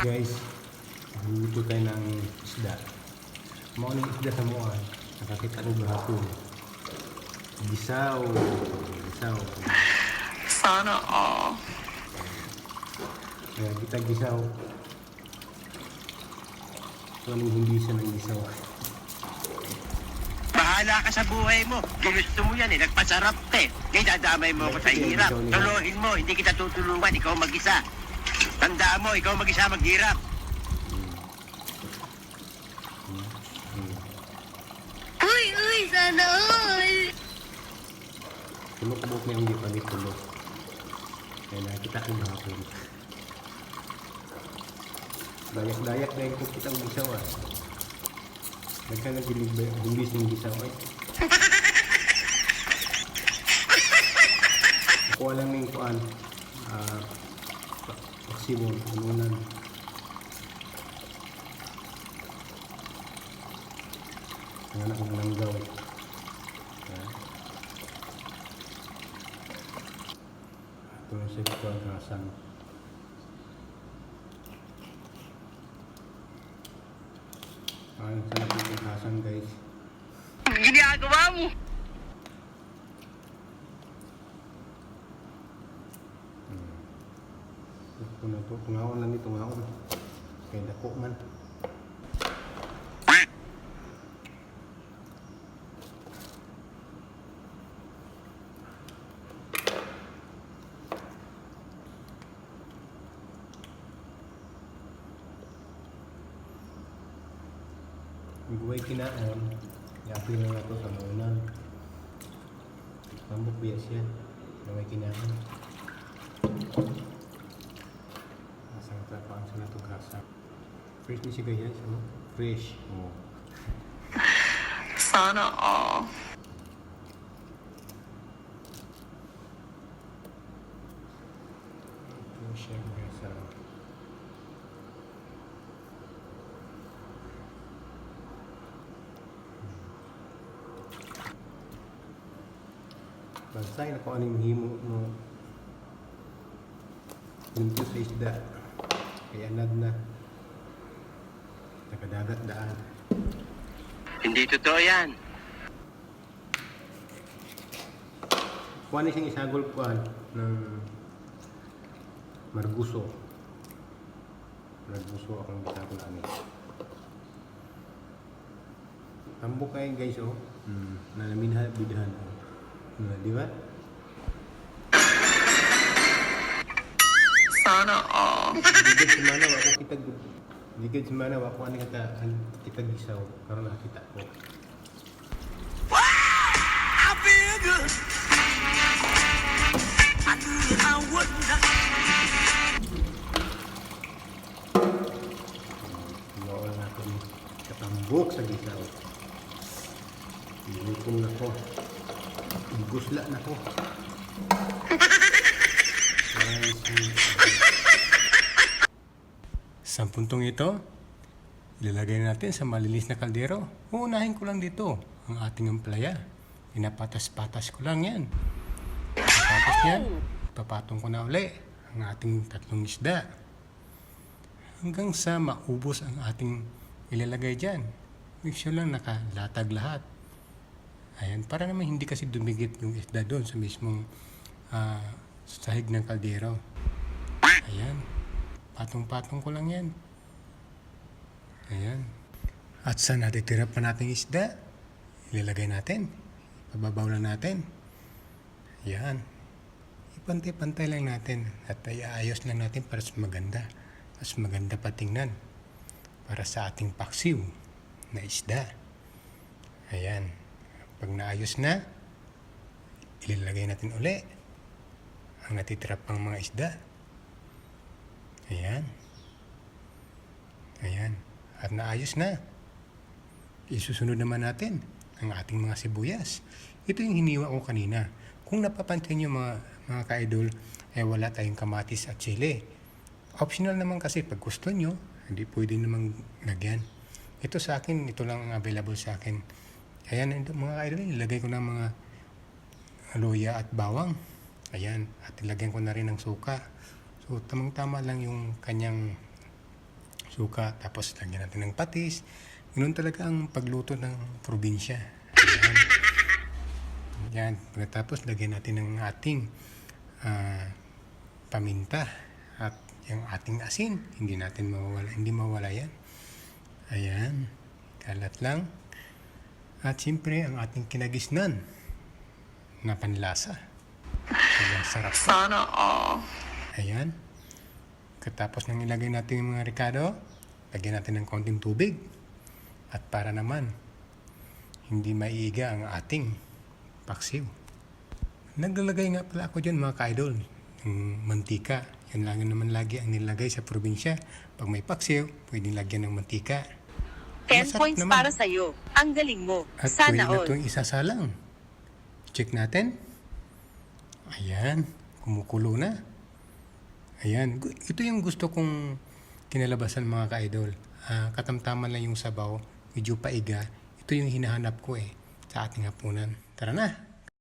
Guys, luto tayo ng isda. Mga ng isda sa mga nakakita ko gahapon. Gisaw. Gisaw. Sana all. Kaya kita gisaw. So, anong hindi siya ng gisaw? Bahala ka sa buhay mo. Ginusto mo yan eh. Nagpasarap ka eh. Ngayon dadamay mo ako sa hirap. Tuluhin mo. Hindi kita tutulungan. Ikaw mag-isa. Tandaan mo, ikaw mag-isa maghirap. Uy, uy, sana all. Mo may hindi pa di tulog. Kaya nakita ko gahapon. Dayak-dayak na yung kita ng gisaw ah. Nagka nagilig ba yung gisaw ay. Ako lang yung kuan. Ah, Maximum, anunan. Ang anak ng langgaw. Ito yung sexual harassment. Ayun sa nagpipintasan guys. Ginagawa mo. Ito na to. Tungaon lang dito. Tungaon. Kaya dako man. Iguay kinaon. Yapi na na to sa maunan. Tambok bias yan. Iguay kinaon. Asang trapaan sila itong grasa. Fresh ni siya guys, oh. Fresh. Oh. Sana all. Ito siya guys, ah. Bansay na kung anong himo mo. Punto sa isda. Kaya anad na. Nakadagat daan. Hindi totoo yan. Kuha na siyang isagol kuhan ng Marguso. Marguso akong bisagol ani. Tambok kayo guys oh. Hmm. Nalamin bidhan. Oh. Hmm, di ba? Sana all. Digid si mana wa ko kita Digid si mana wa ko ani kata an kita gisaw karon nakita ko. I feel good. I knew I wouldn't. Mawala na ko katambok sa gisaw. Ilukom na ko. Igusla na ko. Sa puntong ito, ilalagay natin sa malinis na kaldero. Uunahin ko lang dito ang ating ampalaya. Pinapatas-patas ko lang yan. Tapos yan, papatong ko na uli ang ating tatlong isda. Hanggang sa maubos ang ating ilalagay dyan. Make sure lang nakalatag lahat. Ayan, para naman hindi kasi dumigit yung isda doon sa mismong ah, sahig ng kaldero. Ayan. Patong-patong ko lang yan. Ayan. At sa natitira pa nating isda, ilalagay natin. Pababaw lang natin. Ayan. Ipantay-pantay lang natin at iayos lang natin para mas maganda. Mas maganda patingnan para sa ating paksiw na isda. Ayan. Pag naayos na, ilalagay natin uli ang natitira pang mga isda. Ayan. Ayan. At naayos na. Isusunod naman natin ang ating mga sibuyas. Ito yung hiniwa ko kanina. Kung napapansin nyo mga, mga ka-idol, eh wala tayong kamatis at chili. Optional naman kasi pag gusto nyo, hindi pwede namang lagyan. Ito sa akin, ito lang ang available sa akin. Ayan, ito, mga ka-idol, ilagay ko ng mga luya at bawang. Ayan, at ilagyan ko na rin ng suka. So, tamang-tama lang yung kanyang suka, tapos lagyan natin ng patis. Ganun talaga ang pagluto ng probinsya. Ayan. Yan. Pagkatapos, lagyan natin ng ating ah, paminta at yung ating asin. Hindi natin mawawala. Hindi mawala yan. Ayan. Kalat lang. At siyempre, ang ating kinagisnan na panlasa. Sarap. Sana all. Ayan. Katapos nang ilagay natin yung mga ricado, lagyan natin ng konting tubig. At para naman, hindi maiiga ang ating paksiw. Naglalagay nga pala ako dyan mga ka-idol, ng mantika. Yan lang naman lagi ang nilagay sa probinsya. Pag may paksiw, pwedeng lagyan ng mantika. 10 Masarap points naman. para sa'yo. Ang galing mo. At Sana pwede na all. itong isasalang. Check natin. Ayan, kumukulo na. Ayan, ito yung gusto kong kinalabasan mga ka-idol. Ah, katamtaman lang yung sabaw, medyo paiga. Ito yung hinahanap ko eh sa ating hapunan. Tara na!